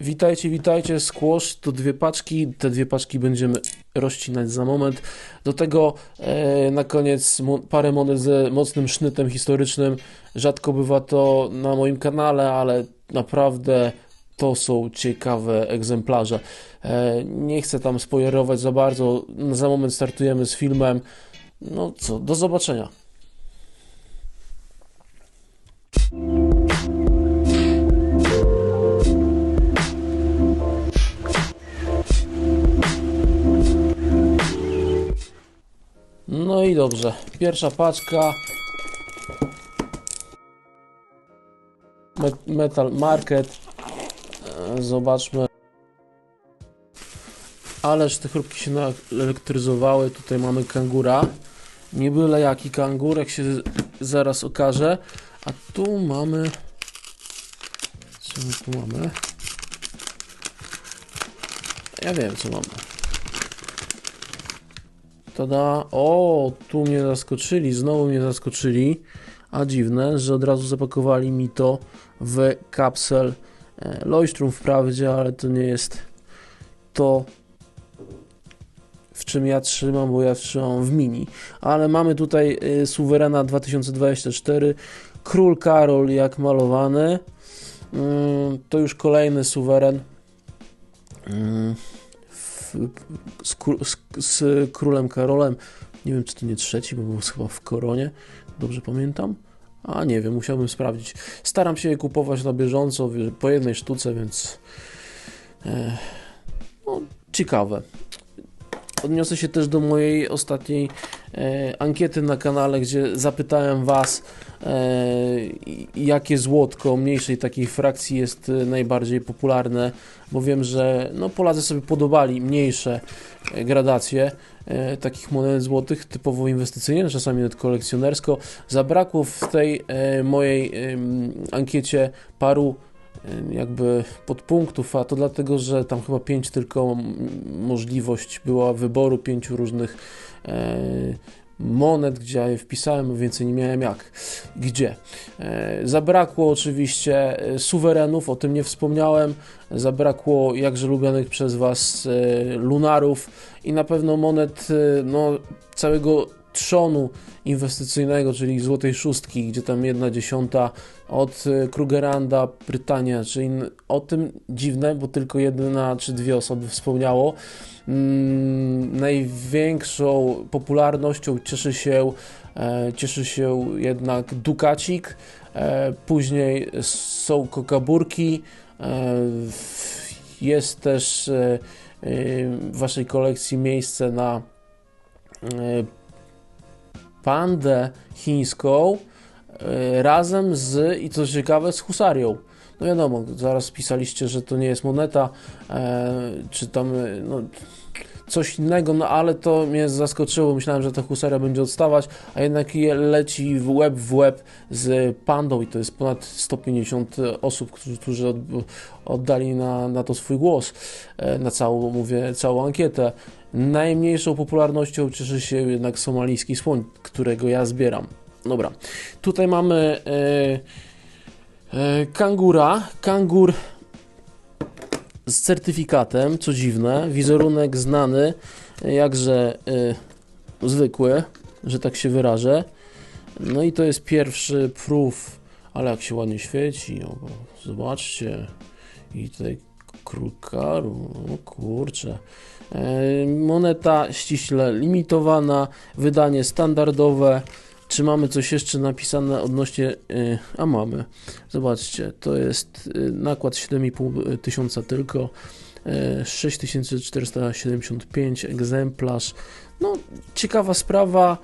Witajcie, witajcie, Squash to dwie paczki, te dwie paczki będziemy rozcinać za moment. Do tego e, na koniec mo parę monet ze mocnym sznytem historycznym. Rzadko bywa to na moim kanale, ale naprawdę to są ciekawe egzemplarze. E, nie chcę tam spoilerować za bardzo, za moment startujemy z filmem. No co, do zobaczenia. No i dobrze. Pierwsza paczka. Me- Metal Market. E, Zobaczmy. Ależ te chrupki się naelektryzowały. Tutaj mamy kangura. Nie byle jaki kangur, jak się zaraz okaże. A tu mamy. Co my tu mamy? Ja wiem, co mamy. Tada. O, tu mnie zaskoczyli, znowu mnie zaskoczyli. A dziwne, że od razu zapakowali mi to w kapsel e, Leuchtturm wprawdzie, ale to nie jest to, w czym ja trzymam, bo ja trzymam w mini. Ale mamy tutaj e, Suwerena 2024, Król Karol jak malowany. Mm, To już kolejny suweren. Mm, z, z, z królem Karolem. Nie wiem, czy to nie trzeci, bo był chyba w koronie. Dobrze pamiętam? A nie wiem, musiałbym sprawdzić. Staram się je kupować na bieżąco, po jednej sztuce, więc. E, no, ciekawe. Odniosę się też do mojej ostatniej e, ankiety na kanale, gdzie zapytałem Was, e, jakie złotko mniejszej takiej frakcji jest e, najbardziej popularne, bo wiem, że no, Polacy sobie podobali mniejsze e, gradacje e, takich monet złotych, typowo inwestycyjnie, czasami nawet kolekcjonersko. Zabrakło w tej e, mojej ankiecie paru jakby podpunktów, a to dlatego, że tam chyba pięć tylko możliwość była wyboru pięciu różnych monet, gdzie ja je wpisałem, więcej nie miałem jak, gdzie. E, zabrakło oczywiście e, suwerenów, o tym nie wspomniałem, zabrakło jakże lubianych przez Was e, lunarów i na pewno monet no, całego trzonu inwestycyjnego, czyli złotej szóstki, gdzie tam jedna dziesiąta od e, Krugeranda, Brytania, czy in, o tym dziwne, bo tylko jedna czy dwie osoby wspomniało. Mm, największą popularnością cieszy się, e, cieszy się jednak Dukacik, e, później są kokaburki, e, jest też e, e, w Waszej kolekcji miejsce na pandę chińską e, razem z, i co ciekawe, z husarią. No wiadomo, zaraz pisaliście, że to nie jest moneta, e, czy tam e, no, coś innego, no ale to mnie zaskoczyło. Myślałem, że ta husaria będzie odstawać, a jednak je leci w łeb w łeb z pandą i to jest ponad 150 osób, którzy, którzy od, oddali na, na to swój głos, e, na całą, mówię, całą ankietę. Najmniejszą popularnością cieszy się jednak somalijski słoń, którego ja zbieram. Dobra, tutaj mamy e, e, kangura. Kangur z certyfikatem, co dziwne. Wizerunek znany, jakże e, zwykły, że tak się wyrażę. No i to jest pierwszy proof, ale jak się ładnie świeci. O, zobaczcie. I tutaj król Karu, o kurczę. E, Moneta ściśle limitowana, wydanie standardowe. Czy mamy coś jeszcze napisane odnośnie. e, A mamy. Zobaczcie, to jest e, nakład 7,5 tysiąca tylko. e, 6475 egzemplarz. No, ciekawa sprawa,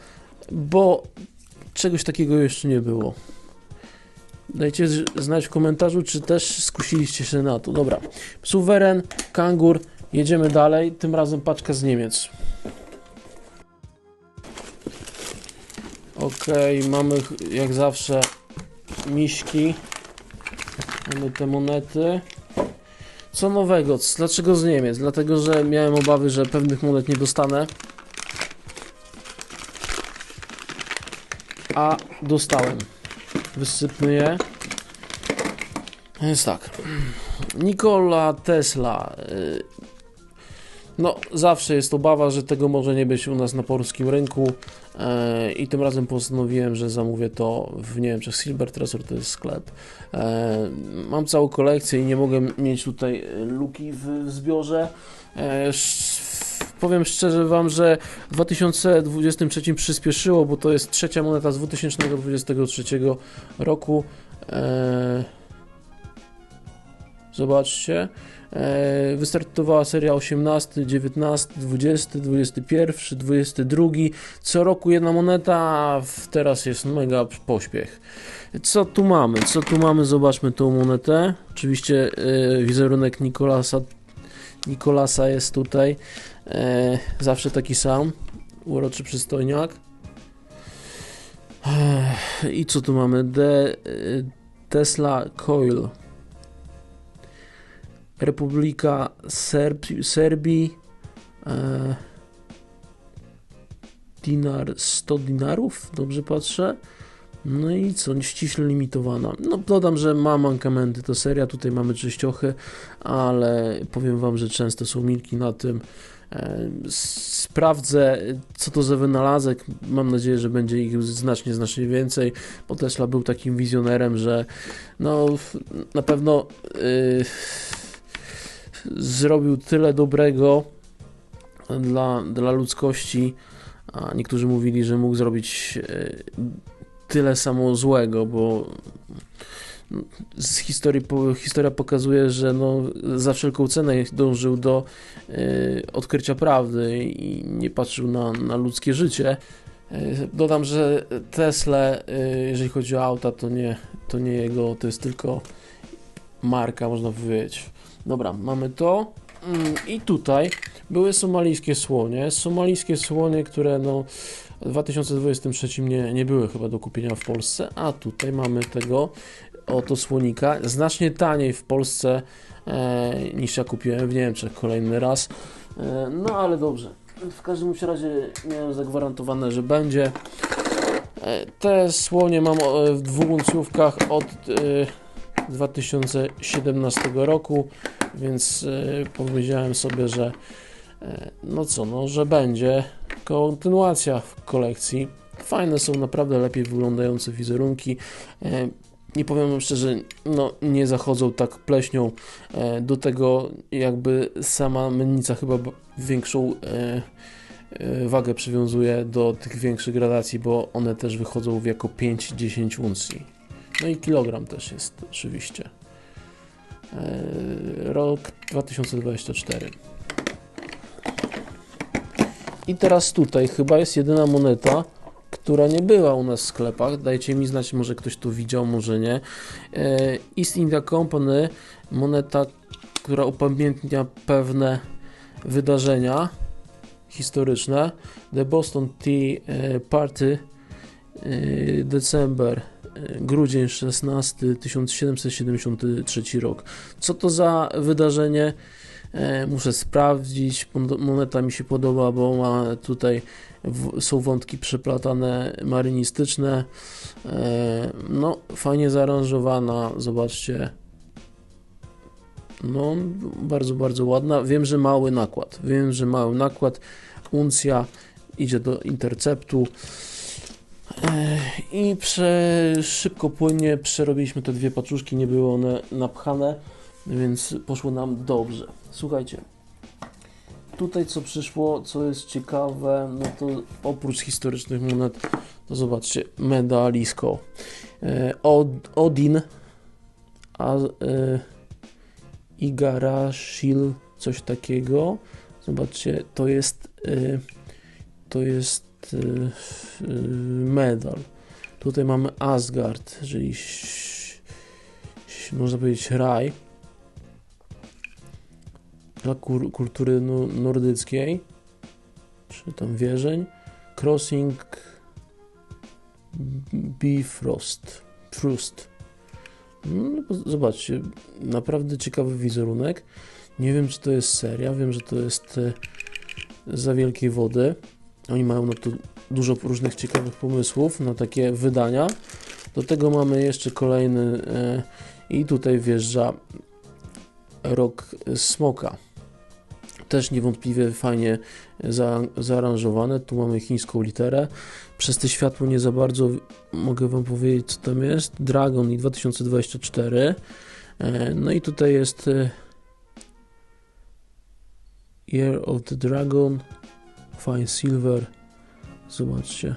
bo czegoś takiego jeszcze nie było. Dajcie znać w komentarzu, czy też skusiliście się na to. Dobra, suweren, kangur, jedziemy dalej. Tym razem paczka z Niemiec. Ok, mamy jak zawsze miśki. Mamy te monety. Co nowego? Dlaczego z Niemiec? Dlatego, że miałem obawy, że pewnych monet nie dostanę. A dostałem. Wysypmy je. Więc tak. Nikola Tesla. No, zawsze jest obawa, że tego może nie być u nas na polskim rynku. e, I tym razem postanowiłem, że zamówię to w Niemczech. Silver Treasure to jest sklep. E, Mam całą kolekcję i nie mogę mieć tutaj e, luki w, zbiorze. E, Powiem szczerze Wam, że w 2023 przyspieszyło, bo to jest trzecia moneta z 2023 roku. E, Zobaczcie. E, Wystartowała seria 18, 19, 20, 21, 22. Co roku jedna moneta, teraz jest mega pośpiech. Co tu mamy? Co tu mamy? Zobaczmy tą monetę. Oczywiście e, wizerunek Nikolasa, Nikolasa jest tutaj. E, zawsze taki sam. Uroczy przystojniak. I co tu mamy? De, Tesla Coil. Republika Serb, Serbii. E, dinar 100 dinarów, dobrze patrzę. No i co, ściśle limitowana. No dodam, że ma mankamenty to seria, tutaj mamy czyściochy, ale powiem Wam, że często są milki na tym. E, Sprawdzę, co to za wynalazek. Mam nadzieję, że będzie ich znacznie, znacznie więcej, bo Tesla był takim wizjonerem, że no na pewno yy, zrobił tyle dobrego dla, dla ludzkości, a niektórzy mówili, że mógł zrobić e, tyle samo złego, bo z historii, historia pokazuje, że no, za wszelką cenę dążył do e, odkrycia prawdy i nie patrzył na, na ludzkie życie. E, Dodam, że Tesla, jeżeli chodzi o auta, to nie, to nie jego, to jest tylko marka, można powiedzieć. Dobra, mamy to. Mm, I tutaj były somalijskie słonie. Somalijskie słonie, które no, w 2023 nie, nie były chyba do kupienia w Polsce, a tutaj mamy tego oto słonika. Znacznie taniej w Polsce e, niż ja kupiłem w Niemczech kolejny raz. E, no ale dobrze. W każdym razie miałem zagwarantowane, że będzie. E, Te słonie mam e, w dwóch uncjówkach od e, 2017 roku, więc e, powiedziałem sobie, że e, no co, no, że będzie kontynuacja w kolekcji. Fajne są naprawdę lepiej wyglądające wizerunki. E, Nie powiem szczerze, no nie zachodzą tak pleśnią. Do tego jakby sama mennica chyba większą wagę przywiązuje do tych większych gradacji, bo one też wychodzą w jako 5-10 uncji. No i kilogram też jest oczywiście. E, Rok 2024. I teraz tutaj chyba jest jedyna moneta, która nie była u nas w sklepach. Dajcie mi znać, może ktoś to widział, może nie. E, East India Company, moneta, która upamiętnia pewne wydarzenia historyczne. The Boston Tea e, Party, e, December, grudzień 16, 1773 rok. Co to za wydarzenie? E, Muszę sprawdzić. Mon- Moneta mi się podoba, bo ma tutaj są wątki przeplatane marynistyczne. E, No, fajnie zaaranżowana. Zobaczcie. No, bardzo, bardzo ładna. Wiem, że mały nakład. Wiem, że mały nakład. Uncja idzie do interceptu. E, I prze, szybko, płynnie przerobiliśmy te dwie paczuszki. Nie były one napchane, więc poszło nam dobrze. Słuchajcie. Tutaj co przyszło, co jest ciekawe, no to oprócz historycznych monet, to zobaczcie, medalisko. E, Od, Odin, a, e, Igarashil, coś takiego. Zobaczcie, to jest e, to jest medal. Tutaj mamy Asgard, czyli można powiedzieć raj dla kultury nordyckiej, czy tam wierzeń. Crossing Bifrost. Frost. No, zobaczcie, naprawdę ciekawy wizerunek. Nie wiem, czy to jest seria, wiem, że to jest e, za wielkiej wody. Oni mają na to dużo różnych ciekawych pomysłów na takie wydania. Do tego mamy jeszcze kolejny e, i tutaj wjeżdża rok smoka. Też niewątpliwie fajnie za, zaaranżowane. Tu mamy chińską literę. Przez te światło nie za bardzo mogę Wam powiedzieć, co tam jest. Dragon i 2024. E, no i tutaj jest e, Year of the Dragon, Fine Silver. Zobaczcie.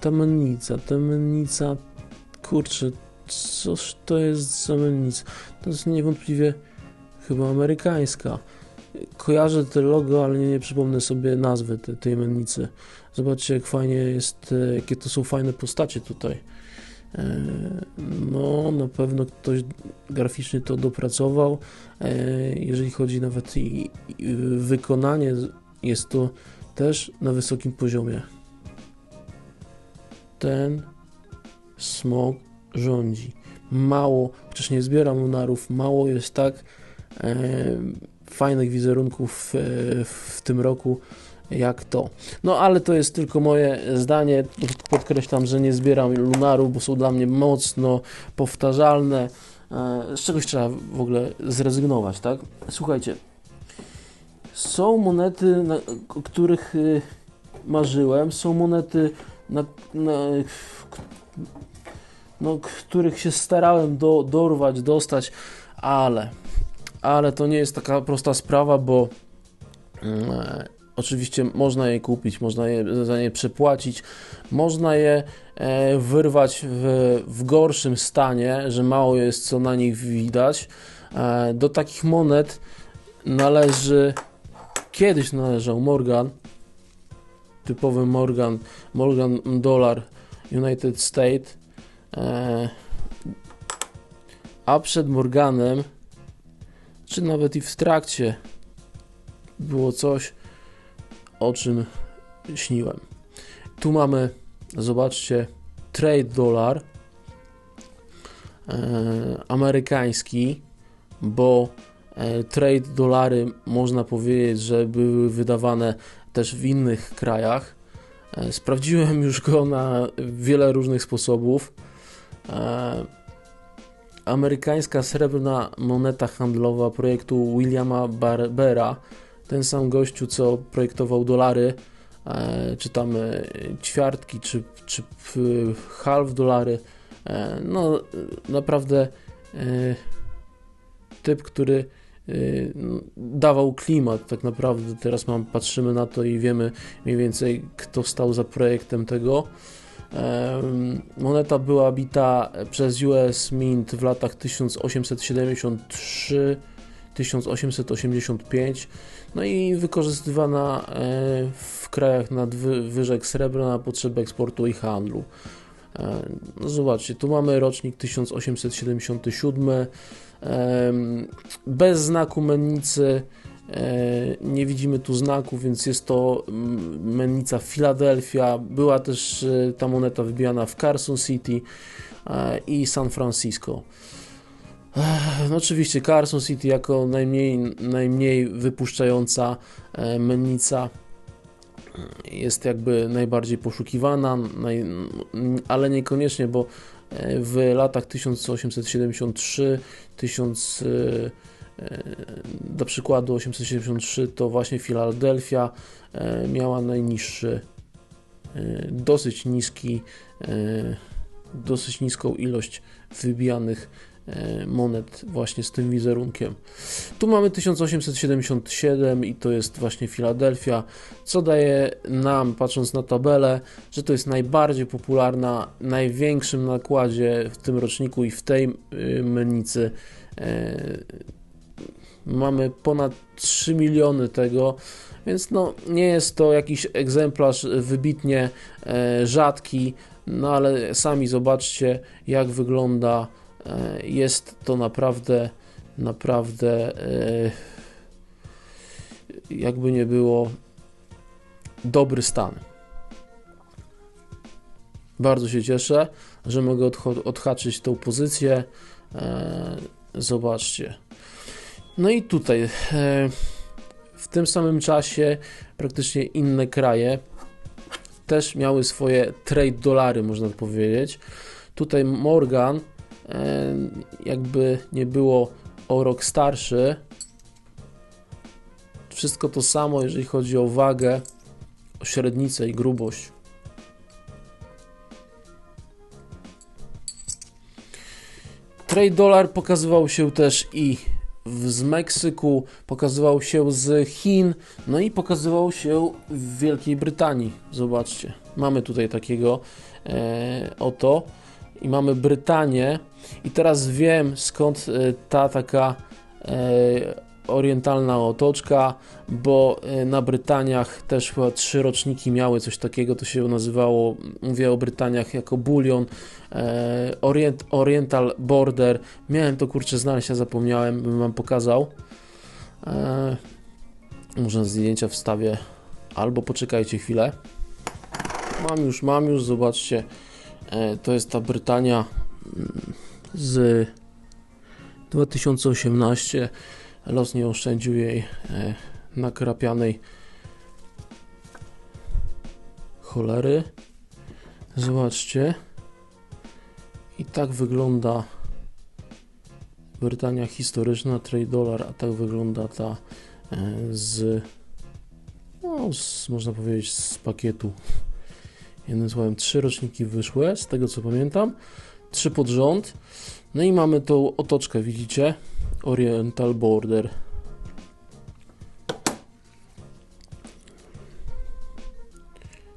Ta mennica, ta mennica, kurczę, coż to jest za mennica? To jest niewątpliwie chyba amerykańska. Kojarzę te logo, ale nie, nie przypomnę sobie nazwy te, tej mennicy. Zobaczcie, jak fajnie jest, e, jakie to są fajne postacie tutaj. E, no, na pewno ktoś graficznie to dopracował. E, jeżeli chodzi nawet i, wykonanie, jest to też na wysokim poziomie. Ten smog rządzi. Mało, chociaż nie zbieram lunarów, mało jest tak e, fajnych wizerunków w tym roku jak to. No ale to jest tylko moje zdanie. Podkreślam, że nie zbieram lunarów, bo są dla mnie mocno powtarzalne. E, z czegoś trzeba w ogóle zrezygnować, tak? Słuchajcie, są monety, na, o których y, marzyłem, są monety, na, na, no, których się starałem do, dorwać, dostać, ale, ale to nie jest taka prosta sprawa, bo e, oczywiście można je kupić, można je, za nie przepłacić, można je e, wyrwać w, w gorszym stanie, że mało jest co na nich widać. E, do takich monet należy, kiedyś należał Morgan, typowy Morgan, Morgan Dollar United States, e, a przed Morganem, czy nawet i w trakcie, było coś, o czym śniłem. Tu mamy, zobaczcie, trade dolar e, amerykański, bo e, trade dolary można powiedzieć, że były wydawane też w innych krajach. E, sprawdziłem już go na wiele różnych sposobów. E, amerykańska srebrna moneta handlowa projektu Williama Barbera, ten sam gościu, co projektował dolary, e, czy tam ćwiartki, czy, czy half dolary. No, naprawdę typ, który dawał klimat tak naprawdę. Teraz mam, patrzymy na to i wiemy mniej więcej kto stał za projektem tego. Moneta była bita przez US Mint w latach 1873-1885 no i wykorzystywana e, w krajach nadwyżek srebra na potrzeby eksportu i handlu. E, no zobaczcie, tu mamy rocznik 1877 bez znaku mennicy e, nie widzimy tu znaku, więc jest to mm, mennica Philadelphia. Była też e, ta moneta wybijana w Carson City e, i San Francisco. No oczywiście Carson City jako najmniej, najmniej wypuszczająca mennica jest jakby najbardziej poszukiwana, naj, ale niekoniecznie, bo w latach 1873 1000 e, e, do przykładu 873 to właśnie Filadelfia e, miała najniższy dosyć niski dosyć niską ilość wybijanych monet właśnie z tym wizerunkiem. Tu mamy 1877 i to jest właśnie Filadelfia, co daje nam, patrząc na tabelę, że to jest najbardziej popularna, największym nakładzie w tym roczniku i w tej y, mennicy. E, mamy ponad 3 miliony tego, więc no, nie jest to jakiś egzemplarz wybitnie e, rzadki, no ale sami zobaczcie, jak wygląda E, jest to naprawdę, naprawdę e, jakby nie było dobry stan. Bardzo się cieszę, że mogę odhaczyć tą pozycję. E, zobaczcie. No i tutaj w tym samym czasie praktycznie inne kraje też miały swoje trade dolary, można powiedzieć. Tutaj Morgan, e, jakby nie było o rok starszy. Wszystko to samo, jeżeli chodzi o wagę, o średnicę i grubość. Trade dollar pokazywał się też i z Meksyku, pokazywał się z Chin, no i pokazywał się w Wielkiej Brytanii. Zobaczcie, mamy tutaj takiego e, oto i mamy Brytanię i teraz wiem skąd e, ta taka e, orientalna otoczka, bo e, na Brytaniach też chyba trzy roczniki miały coś takiego, to się nazywało, mówię o Brytaniach jako bulion, e, Orient, Oriental Border, miałem to kurczę znaleźć, ja zapomniałem, bym wam pokazał. E, może zdjęcia wstawię, albo poczekajcie chwilę. Mam już, mam już, zobaczcie, to jest ta Brytania mm, z 2018 los nie oszczędził jej e, nakrapianej cholery. Zobaczcie. I tak wygląda Brytania historyczna, trade dollar, a tak wygląda ta e, z, no, z, można powiedzieć, z pakietu. Jednym słowem, trzy roczniki wyszły, z tego co pamiętam, trzy pod rząd. No i mamy tą otoczkę, widzicie? Oriental Border.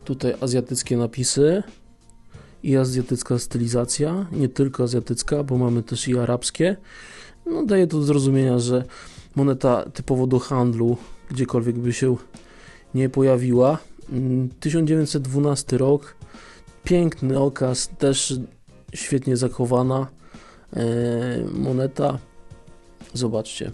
Tutaj azjatyckie napisy i azjatycka stylizacja, nie tylko azjatycka, bo mamy też i arabskie. No, daje to do zrozumienia, że moneta typowo do handlu, gdziekolwiek by się nie pojawiła. 1912 mm, rok, piękny okaz, też świetnie zachowana e, moneta. Zobaczcie.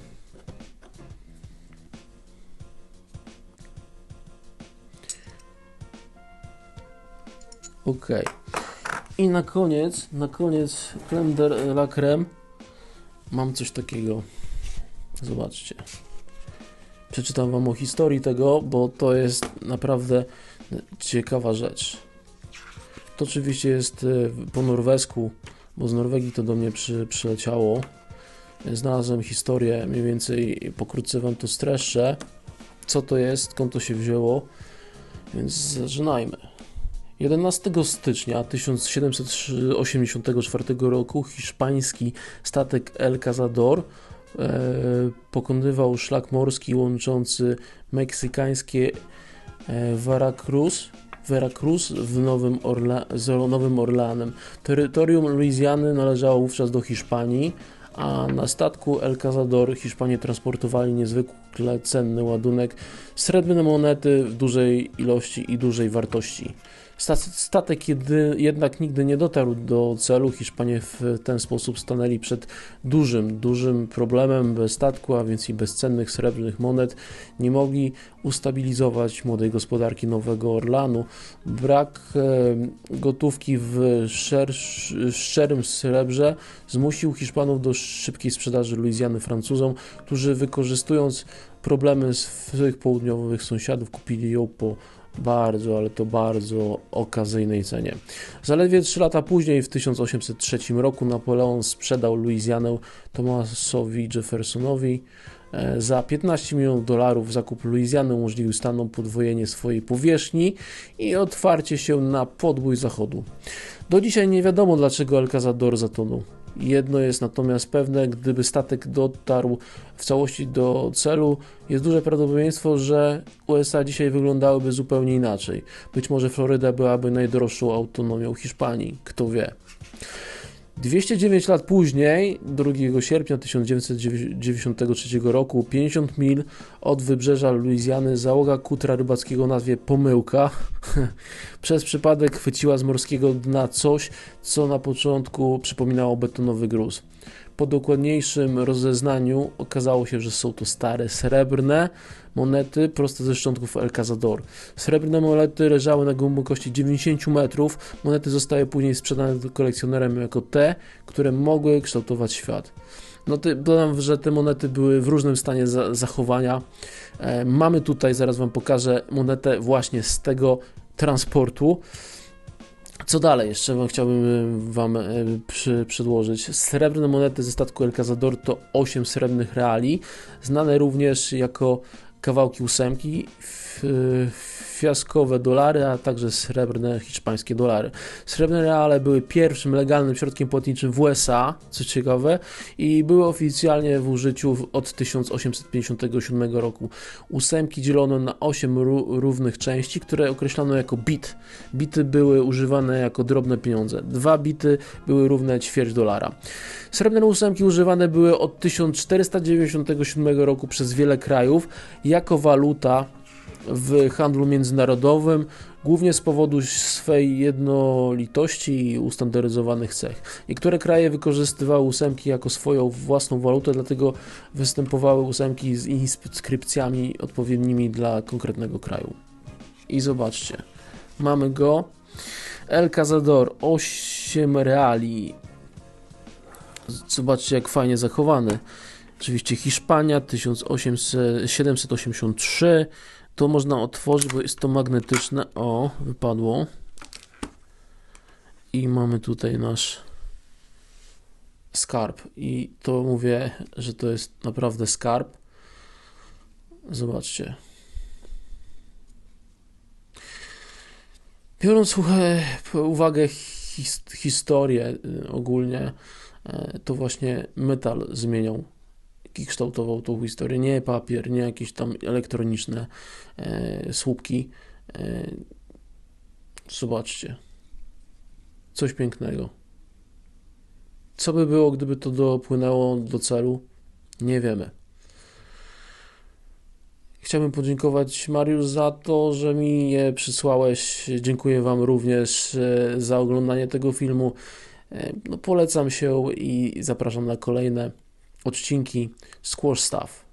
Ok. I na koniec, na koniec creme de la creme mam coś takiego. Zobaczcie. Przeczytam Wam o historii tego, bo to jest naprawdę ciekawa rzecz. To oczywiście jest e, po norwesku, bo z Norwegii to do mnie przy, przyleciało. Znalazłem historię, mniej więcej pokrótce Wam to streszczę, co to jest, skąd to się wzięło, więc zaczynajmy. 11 stycznia 1784 roku hiszpański statek El Cazador pokonywał szlak morski łączący meksykańskie e, Veracruz, Veracruz w Nowym, Orla, z Nowym Orleanem. Terytorium Luizjany należało wówczas do Hiszpanii, a na statku El Cazador Hiszpanie transportowali niezwykle cenny ładunek, srebrne monety w dużej ilości i dużej wartości. Statek jedy, jednak nigdy nie dotarł do celu. Hiszpanie w ten sposób stanęli przed dużym, dużym problemem bez statku, a więc i bezcennych srebrnych monet. Nie mogli ustabilizować młodej gospodarki Nowego Orlanu. Brak e, gotówki w szczerym srebrze zmusił Hiszpanów do szybkiej sprzedaży Luizjany Francuzom, którzy wykorzystując problemy swoich południowych sąsiadów kupili ją po bardzo, ale to bardzo okazyjnej cenie. Zaledwie 3 lata później, w 1803 roku, Napoleon sprzedał Luizjanę Thomasowi Jeffersonowi. E, za 15 milionów dolarów zakup Luizjany umożliwił Stanom podwojenie swojej powierzchni i otwarcie się na podbój zachodu. Do dzisiaj nie wiadomo, dlaczego El Cazador zatonął. Jedno jest natomiast pewne, gdyby statek dotarł w całości do celu, jest duże prawdopodobieństwo, że USA dzisiaj wyglądałyby zupełnie inaczej. Być może Floryda byłaby najdroższą autonomią Hiszpanii, kto wie. 209 lat później, 2 sierpnia 1993 roku, 50 mil od wybrzeża Luizjany, załoga kutra rybackiego nazwie Pomyłka przez przypadek chwyciła z morskiego dna coś, co na początku przypominało betonowy gruz. Po dokładniejszym rozeznaniu okazało się, że są to stare srebrne monety proste ze szczątków El Cazador. Srebrne monety leżały na głębokości 90 metrów. Monety zostały później sprzedane kolekcjonerom jako te, które mogły kształtować świat. No ty, dodam, że te monety były w różnym stanie za, zachowania. E, mamy tutaj, zaraz Wam pokażę, monetę właśnie z tego transportu. Co dalej jeszcze chciałbym Wam e, przy, przedłożyć? Srebrne monety ze statku El Cazador to 8 srebrnych reali, znane również jako kawałki ósemki, fiaskowe dolary, a także srebrne hiszpańskie dolary. Srebrne reale były pierwszym legalnym środkiem płatniczym w USA, co ciekawe, i były oficjalnie w użyciu od 1857 roku. Ósemki dzielono na 8 równych części, które określano jako bit. Bity były używane jako drobne pieniądze. Dwa bity były równe ćwierć dolara. Srebrne ósemki używane były od 1497 roku przez wiele krajów jako waluta w handlu międzynarodowym, głównie z powodu swej jednolitości i ustandaryzowanych cech. Niektóre kraje wykorzystywały ósemki jako swoją własną walutę, dlatego występowały ósemki z inskrypcjami odpowiednimi dla konkretnego kraju. I zobaczcie, mamy go. El Cazador 8 reali. Zobaczcie, jak fajnie zachowany. Oczywiście Hiszpania 1783 to można otworzyć, bo jest to magnetyczne. O, wypadło. I mamy tutaj nasz skarb. I to mówię, że to jest naprawdę skarb. Zobaczcie. Biorąc uwagę his historię y, ogólnie, y, to właśnie metal zmieniał kształtował tą historię. Nie papier, nie jakieś tam elektroniczne e, słupki. E, zobaczcie. Coś pięknego. Co by było, gdyby to dopłynęło do celu? Nie wiemy. Chciałbym podziękować Mariusz za to, że mi je przysłałeś. Dziękuję Wam również e, za oglądanie tego filmu. E, no, polecam się i zapraszam na kolejne odcinki Squash Stuff.